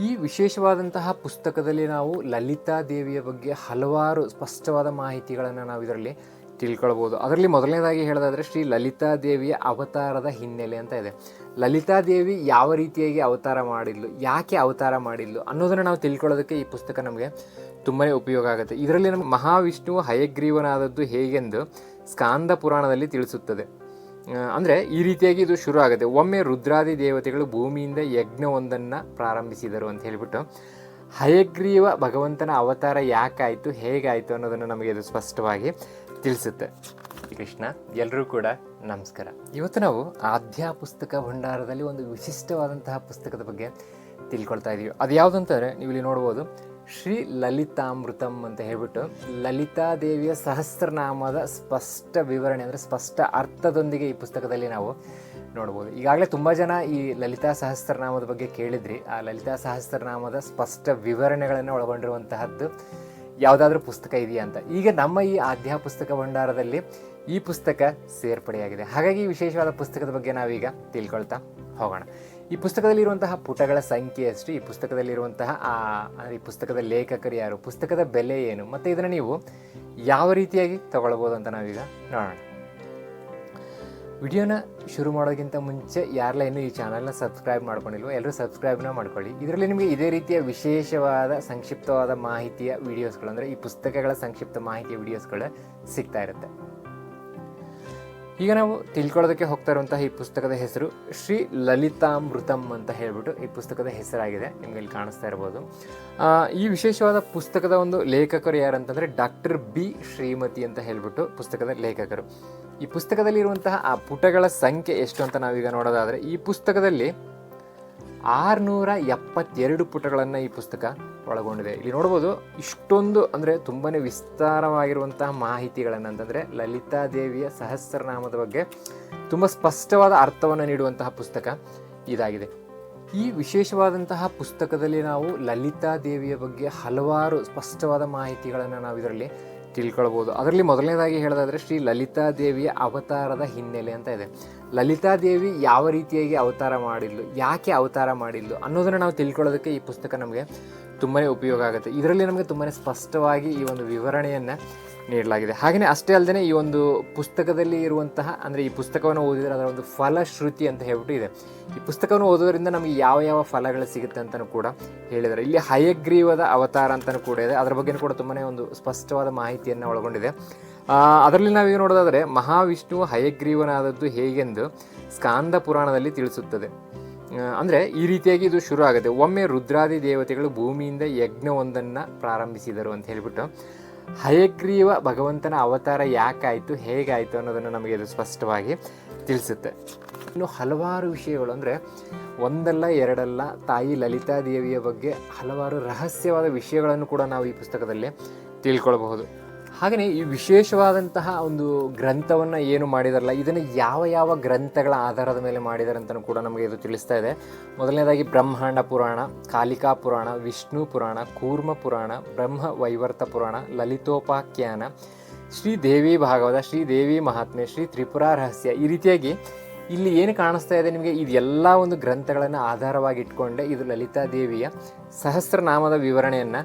ಈ ವಿಶೇಷವಾದಂತಹ ಪುಸ್ತಕದಲ್ಲಿ ನಾವು ಲಲಿತಾ ದೇವಿಯ ಬಗ್ಗೆ ಹಲವಾರು ಸ್ಪಷ್ಟವಾದ ಮಾಹಿತಿಗಳನ್ನು ನಾವು ಇದರಲ್ಲಿ ತಿಳ್ಕೊಳ್ಬೋದು. ಅದರಲ್ಲಿ ಮೊದಲನೇದಾಗಿ ಹೇಳೋದಾದರೆ ಶ್ರೀ ಲಲಿತಾ ದೇವಿಯ ಅವತಾರದ ಹಿನ್ನೆಲೆ ಅಂತ ಇದೆ. ಲಲಿತಾ ದೇವಿ ಯಾವ ರೀತಿಯಾಗಿ ಅವತಾರ ಮಾಡಿದ್ಲು, ಯಾಕೆ ಅವತಾರ ಮಾಡಿದ್ಲು ಅನ್ನೋದನ್ನು ನಾವು ತಿಳ್ಕೊಳ್ಳೋದಕ್ಕೆ ಈ ಪುಸ್ತಕ ನಮಗೆ ತುಂಬಾ ಉಪಯೋಗ ಆಗುತ್ತೆ. ಇದರಲ್ಲಿ ನಮ್ಮ ಮಹಾವಿಷ್ಣುವು ಹಯಗ್ರೀವನಾದದ್ದು ಹೇಗೆಂದು ಸ್ಕಾಂದ ಪುರಾಣದಲ್ಲಿ ತಿಳಿಸುತ್ತದೆ. ಅಂದರೆ ಈ ರೀತಿಯಾಗಿ ಇದು ಶುರು ಆಗುತ್ತೆ. ಒಮ್ಮೆ ರುದ್ರಾದಿ ದೇವತೆಗಳು ಭೂಮಿಯಿಂದ ಯಜ್ಞವೊಂದನ್ನು ಪ್ರಾರಂಭಿಸಿದರು ಅಂತ ಹೇಳಿಬಿಟ್ಟು ಹಯಗ್ರೀವ ಭಗವಂತನ ಅವತಾರ ಯಾಕಾಯಿತು, ಹೇಗಾಯಿತು ಅನ್ನೋದನ್ನು ನಮಗೆ ಇದು ಸ್ಪಷ್ಟವಾಗಿ ತಿಳಿಸುತ್ತೆ. ಕೃಷ್ಣ ಎಲ್ಲರೂ ಕೂಡ ನಮಸ್ಕಾರ. ಇವತ್ತು ನಾವು ಆಧ್ಯಾ ಪುಸ್ತಕ ಭಂಡಾರದಲ್ಲಿ ಒಂದು ವಿಶಿಷ್ಟವಾದಂತಹ ಪುಸ್ತಕದ ಬಗ್ಗೆ ತಿಳ್ಕೊಳ್ತಾ ಇದ್ದೀವಿ ಅದು ಯಾವುದು ಅಂತಂದ್ರೆ ನೀವು ಇಲ್ಲಿ ನೋಡ್ಬೋದು ಶ್ರೀ ಲಲಿತಾಮೃತಂ ಅಂತ ಹೇಳ್ಬಿಟ್ಟು ಲಲಿತಾ ದೇವಿಯ ಸಹಸ್ರನಾಮದ ಸ್ಪಷ್ಟ ವಿವರಣೆ ಅಂದರೆ ಸ್ಪಷ್ಟ ಅರ್ಥದೊಂದಿಗೆ ಈ ಪುಸ್ತಕದಲ್ಲಿ ನಾವು ನೋಡ್ಬೋದು. ಈಗಾಗಲೇ ತುಂಬ ಜನ ಈ ಲಲಿತಾ ಸಹಸ್ರನಾಮದ ಬಗ್ಗೆ ಕೇಳಿದ್ರಿ. ಆ ಲಲಿತಾ ಸಹಸ್ರನಾಮದ ಸ್ಪಷ್ಟ ವಿವರಣೆಗಳನ್ನು ಒಳಗೊಂಡಿರುವಂತಹದ್ದು ಯಾವುದಾದ್ರೂ ಪುಸ್ತಕ ಇದೆಯಾ ಅಂತ. ಈಗ ನಮ್ಮ ಈ ಆಧ್ಯ ಪುಸ್ತಕ ಭಂಡಾರದಲ್ಲಿ ಈ ಪುಸ್ತಕ ಸೇರ್ಪಡೆಯಾಗಿದೆ. ಹಾಗಾಗಿ ವಿಶೇಷವಾದ ಪುಸ್ತಕದ ಬಗ್ಗೆ ನಾವೀಗ ತಿಳ್ಕೊಳ್ತಾ ಹೋಗೋಣ. ಈ ಪುಸ್ತಕದಲ್ಲಿರುವಂತಹ ಪುಟಗಳ ಸಂಖ್ಯೆ ಅಷ್ಟು, ಈ ಪುಸ್ತಕದಲ್ಲಿರುವಂತಹ, ಆ ಅಂದರೆ ಈ ಪುಸ್ತಕದ ಲೇಖಕರು ಯಾರು, ಪುಸ್ತಕದ ಬೆಲೆ ಏನು, ಮತ್ತು ಇದನ್ನು ನೀವು ಯಾವ ರೀತಿಯಾಗಿ ತಗೊಳ್ಬೋದು ಅಂತ ನಾವೀಗ ನೋಡೋಣ. ವಿಡಿಯೋನ ಶುರು ಮಾಡೋಕ್ಕಿಂತ ಮುಂಚೆ ಯಾರೆಲ್ಲ ಇನ್ನೂ ಈ ಚಾನಲ್ನ ಸಬ್ಸ್ಕ್ರೈಬ್ ಮಾಡ್ಕೊಂಡಿಲ್ವೋ, ಎಲ್ಲರೂ ಸಬ್ಸ್ಕ್ರೈಬ್ನ ಮಾಡ್ಕೊಳ್ಳಿ. ಇದರಲ್ಲಿ ನಿಮಗೆ ಇದೇ ರೀತಿಯ ವಿಶೇಷವಾದ, ಸಂಕ್ಷಿಪ್ತವಾದ ಮಾಹಿತಿಯ ವಿಡಿಯೋಸ್ಗಳು ಅಂದರೆ ಈ ಪುಸ್ತಕಗಳ ಸಂಕ್ಷಿಪ್ತ ಮಾಹಿತಿಯ ವಿಡಿಯೋಸ್ಗಳು ಸಿಗ್ತಾ ಇರುತ್ತೆ. ಈಗ ನಾವು ತಿಳ್ಕೊಳ್ಳೋದಕ್ಕೆ ಹೋಗ್ತಾ ಇರುವಂತಹ ಈ ಪುಸ್ತಕದ ಹೆಸರು ಶ್ರೀ ಲಲಿತಾಮೃತಂ ಅಂತ ಹೇಳ್ಬಿಟ್ಟು ಈ ಪುಸ್ತಕದ ಹೆಸರಾಗಿದೆ. ನಿಮಗೆ ಇಲ್ಲಿ ಕಾಣಿಸ್ತಾ ಇರ್ಬೋದು. ಈ ವಿಶೇಷವಾದ ಪುಸ್ತಕದ ಒಂದು ಲೇಖಕರು ಯಾರಂತಂದ್ರೆ ಡಾಕ್ಟರ್ ಬಿ ಶ್ರೀಮತಿ ಅಂತ ಹೇಳ್ಬಿಟ್ಟು ಪುಸ್ತಕದ ಲೇಖಕರು. ಈ ಪುಸ್ತಕದಲ್ಲಿರುವಂತಹ ಆ ಪುಟಗಳ ಸಂಖ್ಯೆ ಎಷ್ಟು ಅಂತ ನಾವೀಗ ನೋಡೋದಾದರೆ ಈ ಪುಸ್ತಕದಲ್ಲಿ ಆರುನೂರ ಎಪ್ಪತ್ತೆರಡು ಪುಟಗಳನ್ನು ಈ ಪುಸ್ತಕ ಒಳಗೊಂಡಿದೆ. ಇಲ್ಲಿ ನೋಡ್ಬೋದು ಇಷ್ಟೊಂದು ಅಂದರೆ ತುಂಬಾ ವಿಸ್ತಾರವಾಗಿರುವಂತಹ ಮಾಹಿತಿಗಳನ್ನು ಅಂತಂದರೆ ಲಲಿತಾ ದೇವಿಯ ಸಹಸ್ರನಾಮದ ಬಗ್ಗೆ ತುಂಬ ಸ್ಪಷ್ಟವಾದ ಅರ್ಥವನ್ನು ನೀಡುವಂತಹ ಪುಸ್ತಕ ಇದಾಗಿದೆ. ಈ ವಿಶೇಷವಾದಂತಹ ಪುಸ್ತಕದಲ್ಲಿ ನಾವು ಲಲಿತಾ ದೇವಿಯ ಬಗ್ಗೆ ಹಲವಾರು ಸ್ಪಷ್ಟವಾದ ಮಾಹಿತಿಗಳನ್ನು ನಾವು ಇದರಲ್ಲಿ ತಿಳ್ಕೊಳ್ಬೋದು. ಅದರಲ್ಲಿ ಮೊದಲನೇದಾಗಿ ಹೇಳೋದಾದರೆ ಶ್ರೀ ಲಲಿತಾ ದೇವಿಯ ಅವತಾರದ ಹಿನ್ನೆಲೆ ಅಂತ ಇದೆ. ಲಲಿತಾ ದೇವಿ ಯಾವ ರೀತಿಯಾಗಿ ಅವತಾರ ಮಾಡಿದ್ಲು, ಯಾಕೆ ಅವತಾರ ಮಾಡಿದ್ಲು ಅನ್ನೋದನ್ನು ನಾವು ತಿಳ್ಕೊಳ್ಳೋದಕ್ಕೆ ಈ ಪುಸ್ತಕ ನಮಗೆ ತುಂಬಾ ಉಪಯೋಗ ಆಗುತ್ತೆ. ಇದರಲ್ಲಿ ನಮಗೆ ತುಂಬಾ ಸ್ಪಷ್ಟವಾಗಿ ಈ ಒಂದು ವಿವರಣೆಯನ್ನು ನೀಡಲಾಗಿದೆ. ಹಾಗೆಯೇ ಅಷ್ಟೇ ಅಲ್ಲದೆ ಈ ಒಂದು ಪುಸ್ತಕದಲ್ಲಿ ಇರುವಂತಹ, ಅಂದರೆ ಈ ಪುಸ್ತಕವನ್ನು ಓದಿದರೆ ಅದರ ಒಂದು ಫಲಶ್ರುತಿ ಅಂತ ಹೇಳ್ಬಿಟ್ಟು ಇದೆ. ಈ ಪುಸ್ತಕವನ್ನು ಓದೋದ್ರಿಂದ ನಮಗೆ ಯಾವ ಯಾವ ಫಲಗಳು ಸಿಗುತ್ತೆ ಅಂತಲೂ ಕೂಡ ಹೇಳಿದ್ದಾರೆ. ಇಲ್ಲಿ ಹಯಗ್ರೀವದ ಅವತಾರ ಅಂತಲೂ ಕೂಡ ಇದೆ. ಅದರ ಬಗ್ಗೆ ಕೂಡ ತುಂಬಾ ಒಂದು ಸ್ಪಷ್ಟವಾದ ಮಾಹಿತಿಯನ್ನು ಒಳಗೊಂಡಿದೆ. ಅದರಲ್ಲಿ ನಾವೀಗ ನೋಡೋದಾದರೆ ಮಹಾವಿಷ್ಣುವು ಹಯಗ್ರೀವನಾದದ್ದು ಹೇಗೆಂದು ಸ್ಕಾಂದ ಪುರಾಣದಲ್ಲಿ ತಿಳಿಸುತ್ತದೆ. ಅಂದರೆ ಈ ರೀತಿಯಾಗಿ ಇದು ಶುರು ಆಗುತ್ತೆ. ಒಮ್ಮೆ ರುದ್ರಾದಿ ದೇವತೆಗಳು ಭೂಮಿಯಿಂದ ಯಜ್ಞವೊಂದನ್ನು ಪ್ರಾರಂಭಿಸಿದರು ಅಂತ ಹೇಳಿಬಿಟ್ಟು, ಹಯಗ್ರೀವ ಭಗವಂತನ ಅವತಾರ ಯಾಕಾಯಿತು, ಹೇಗಾಯಿತು ಅನ್ನೋದನ್ನು ನಮಗೆ ಇದು ಸ್ಪಷ್ಟವಾಗಿ ತಿಳಿಸುತ್ತೆ. ಇನ್ನು ಹಲವಾರು ವಿಷಯಗಳು ಅಂದರೆ, ಒಂದಲ್ಲ ಎರಡಲ್ಲ ತಾಯಿ ಲಲಿತಾ ದೇವಿಯ ಬಗ್ಗೆ ಹಲವಾರು ರಹಸ್ಯವಾದ ವಿಷಯಗಳನ್ನು ಕೂಡ ನಾವು ಈ ಪುಸ್ತಕದಲ್ಲಿ ತಿಳ್ಕೊಳ್ಬಹುದು. ಹಾಗೆಯೇ ಈ ವಿಶೇಷವಾದಂತಹ ಒಂದು ಗ್ರಂಥವನ್ನು ಏನು ಮಾಡಿದಾರಲ್ಲ, ಇದನ್ನು ಯಾವ ಯಾವ ಗ್ರಂಥಗಳ ಆಧಾರದ ಮೇಲೆ ಮಾಡಿದ್ದಾರೆ ಅಂತಲೂ ಕೂಡ ನಮಗೆ ಇದು ತಿಳಿಸ್ತಾ ಇದೆ. ಮೊದಲನೇದಾಗಿ ಬ್ರಹ್ಮಾಂಡ ಪುರಾಣ, ಕಾಲಿಕಾ ಪುರಾಣ, ವಿಷ್ಣು ಪುರಾಣ, ಕೂರ್ಮ ಪುರಾಣ, ಬ್ರಹ್ಮ ವೈವರ್ತ ಪುರಾಣ, ಲಲಿತೋಪಾಖ್ಯಾನ, ಶ್ರೀ ದೇವಿ ಭಾಗವತ, ಶ್ರೀ ದೇವಿ ಮಹಾತ್ಮೆ ಶ್ರೀ ತ್ರಿಪುರ ರಹಸ್ಯ ಈ ರೀತಿಯಾಗಿ ಇಲ್ಲಿ ಏನು ಕಾಣಿಸ್ತಾ ಇದೆ ನಿಮಗೆ? ಇದೆಲ್ಲ ಒಂದು ಗ್ರಂಥಗಳನ್ನು ಆಧಾರವಾಗಿ ಇಟ್ಕೊಂಡೆ ಇದು ಲಲಿತಾ ದೇವಿಯ ಸಹಸ್ರನಾಮದ ವಿವರಣೆಯನ್ನು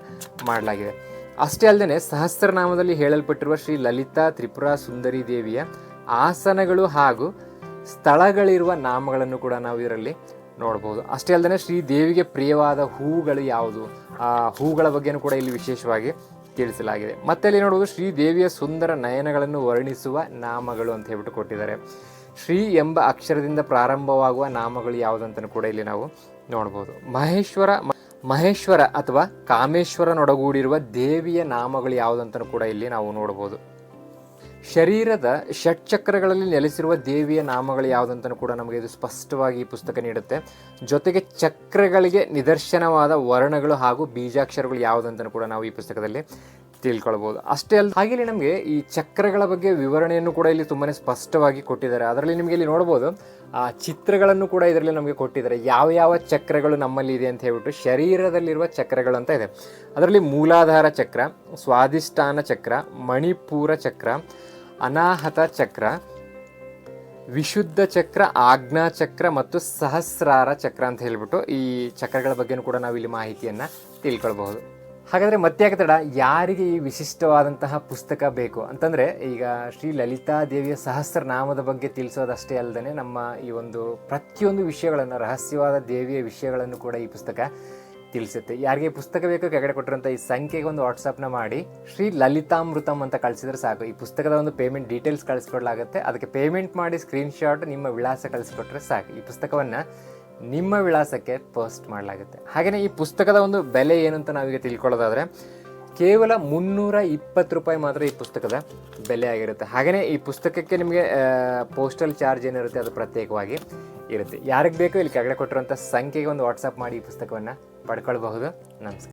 ಮಾಡಲಾಗಿದೆ. ಅಷ್ಟೇ ಅಲ್ಲದೆ ಸಹಸ್ರನಾಮದಲ್ಲಿ ಹೇಳಲ್ಪಟ್ಟಿರುವ ಶ್ರೀ ಲಲಿತಾ ತ್ರಿಪುರ ಸುಂದರಿ ದೇವಿಯ ಆಸನಗಳು ಹಾಗೂ ಸ್ಥಳಗಳಿರುವ ನಾಮಗಳನ್ನು ಕೂಡ ನಾವು ಇದರಲ್ಲಿ ನೋಡ್ಬೋದು ಅಷ್ಟೇ ಅಲ್ಲದೆ ಶ್ರೀ ದೇವಿಗೆ ಪ್ರಿಯವಾದ ಹೂಗಳು ಯಾವುದು? ಆ ಹೂಗಳ ಬಗ್ಗೆನೂ ಕೂಡ ಇಲ್ಲಿ ವಿಶೇಷವಾಗಿ ತಿಳಿಸಲಾಗಿದೆ. ಮತ್ತೆ ಅಲ್ಲಿ ನೋಡಬಹುದು ಶ್ರೀ ದೇವಿಯ ಸುಂದರ ನಯನಗಳನ್ನು ವರ್ಣಿಸುವ ನಾಮಗಳು ಅಂತ ಹೇಳ್ಬಿಟ್ಟು ಕೊಟ್ಟಿದ್ದಾರೆ. ಶ್ರೀ ಎಂಬ ಅಕ್ಷರದಿಂದ ಪ್ರಾರಂಭವಾಗುವ ನಾಮಗಳು ಯಾವುದಂತ ಕೂಡ ಇಲ್ಲಿ ನಾವು ನೋಡ್ಬೋದು ಮಹೇಶ್ವರ ಮಹೇಶ್ವರ ಅಥವಾ ಕಾಮೇಶ್ವರನೊಡಗೂಡಿರುವ ದೇವಿಯ ನಾಮಗಳು ಯಾವುದಂತಲೂ ಕೂಡ ಇಲ್ಲಿ ನಾವು ನೋಡ್ಬೋದು. ಶರೀರದ ಷಟ್ಚಕ್ರಗಳಲ್ಲಿ ನೆಲೆಸಿರುವ ದೇವಿಯ ನಾಮಗಳು ಯಾವುದಂತಲೂ ಕೂಡ ನಮಗೆ ಇದು ಸ್ಪಷ್ಟವಾಗಿ ಈ ಪುಸ್ತಕ ನೀಡುತ್ತೆ. ಜೊತೆಗೆ ಚಕ್ರಗಳಿಗೆ ನಿದರ್ಶನವಾದ ವರ್ಣಗಳು ಹಾಗೂ ಬೀಜಾಕ್ಷರಗಳು ಯಾವುದಂತಲೂ ಕೂಡ ನಾವು ಈ ಪುಸ್ತಕದಲ್ಲಿ ತಿಳ್ಕೊಳ್ಬೋದು. ಅಷ್ಟೇ ಅಲ್ಲ ಹಾಗೆ ನಮಗೆ ಈ ಚಕ್ರಗಳ ಬಗ್ಗೆ ವಿವರಣೆಯನ್ನು ಕೂಡ ಇಲ್ಲಿ ತುಂಬಾ ಸ್ಪಷ್ಟವಾಗಿ ಕೊಟ್ಟಿದ್ದಾರೆ. ಅದರಲ್ಲಿ ನಿಮಗೆ ಇಲ್ಲಿ ನೋಡ್ಬೋದು ಆ ಚಿತ್ರಗಳನ್ನು ಕೂಡ ಇದರಲ್ಲಿ ನಮಗೆ ಕೊಟ್ಟಿದ್ದಾರೆ. ಯಾವ ಯಾವ ಚಕ್ರಗಳು ನಮ್ಮಲ್ಲಿ ಇದೆ ಅಂತ ಹೇಳ್ಬಿಟ್ಟು ಶರೀರದಲ್ಲಿರುವ ಚಕ್ರಗಳು ಅಂತ ಇದೆ. ಅದರಲ್ಲಿ ಮೂಲಾಧಾರ ಚಕ್ರ ಸ್ವಾದಿಷ್ಠಾನ ಚಕ್ರ, ಮಣಿಪೂರ ಚಕ್ರ, ಅನಾಹತ ಚಕ್ರ, ವಿಶುದ್ಧ ಚಕ್ರ, ಆಜ್ಞಾ ಚಕ್ರ ಮತ್ತು ಸಹಸ್ರಾರ ಚಕ್ರ ಅಂತ ಹೇಳ್ಬಿಟ್ಟು ಈ ಚಕ್ರಗಳ ಬಗ್ಗೆನೂ ಕೂಡ ನಾವು ಇಲ್ಲಿ ಮಾಹಿತಿಯನ್ನು ತಿಳ್ಕೊಳ್ಬಹುದು. ಹಾಗಾದರೆ ಮತ್ತೆ ಯಾಕೆ ತಡ? ಯಾರಿಗೆ ಈ ವಿಶಿಷ್ಟವಾದಂತಹ ಪುಸ್ತಕ ಬೇಕು? ಅಂತಂದರೆ ಈಗ ಶ್ರೀ ಲಲಿತಾ ದೇವಿಯ ಸಹಸ್ರನಾಮದ ಬಗ್ಗೆ ತಿಳಿಸೋದಷ್ಟೇ ಅಲ್ಲದೆ ನಮ್ಮ ಈ ಒಂದು ಪ್ರತಿಯೊಂದು ವಿಷಯಗಳನ್ನು, ರಹಸ್ಯವಾದ ದೇವಿಯ ವಿಷಯಗಳನ್ನು ಕೂಡ ಈ ಪುಸ್ತಕ ತಿಳಿಸುತ್ತೆ. ಯಾರಿಗೆ ಪುಸ್ತಕ ಬೇಕು ಕೆಳಗಡೆ ಕೊಟ್ಟಿರೋಂಥ ಈ ಸಂಖ್ಯೆಗೆ ಒಂದು ವಾಟ್ಸಪ್ನ ಮಾಡಿ, ಶ್ರೀ ಲಲಿತಾಮೃತಮ್ ಅಂತ ಕಳಿಸಿದ್ರೆ ಸಾಕು. ಈ ಪುಸ್ತಕದ ಒಂದು ಪೇಮೆಂಟ್ ಡೀಟೇಲ್ಸ್ ಕಳಿಸ್ಕೊಡ್ಲಾಗುತ್ತೆ. ಅದಕ್ಕೆ ಪೇಮೆಂಟ್ ಮಾಡಿ ಸ್ಕ್ರೀನ್ಶಾಟ್ ನಿಮ್ಮ ವಿಳಾಸ ಕಳಿಸ್ಕೊಟ್ರೆ ಸಾಕು. ಈ ಪುಸ್ತಕವನ್ನು ನಿಮ್ಮ ವಿಳಾಸಕ್ಕೆ ಪೋಸ್ಟ್ ಮಾಡಲಾಗುತ್ತೆ. ಹಾಗೆಯೇ ಈ ಪುಸ್ತಕದ ಒಂದು ಬೆಲೆ ಏನು ಅಂತ ನಾವೀಗ ತಿಳ್ಕೊಳ್ಳೋದಾದರೆ, ಕೇವಲ ಮುನ್ನೂರ ಇಪ್ಪತ್ತು ರೂಪಾಯಿ ಮಾತ್ರ ಈ ಪುಸ್ತಕದ ಬೆಲೆ ಆಗಿರುತ್ತೆ. ಹಾಗೆಯೇ ಈ ಪುಸ್ತಕಕ್ಕೆ ನಿಮಗೆ ಪೋಸ್ಟಲ್ ಚಾರ್ಜ್ ಏನಿರುತ್ತೆ ಅದು ಪ್ರತ್ಯೇಕವಾಗಿ ಇರುತ್ತೆ. ಯಾರಿಗೆ ಬೇಕೋ ಇಲ್ಲಿ ಕೆಳಗಡೆ ಕೊಟ್ಟಿರುವಂಥ ಸಂಖ್ಯೆಗೆ ಒಂದು ವಾಟ್ಸಪ್ ಮಾಡಿ ಈ ಪುಸ್ತಕವನ್ನು ಪಡ್ಕೊಳ್ಬಹುದು. ನಮಸ್ಕಾರ.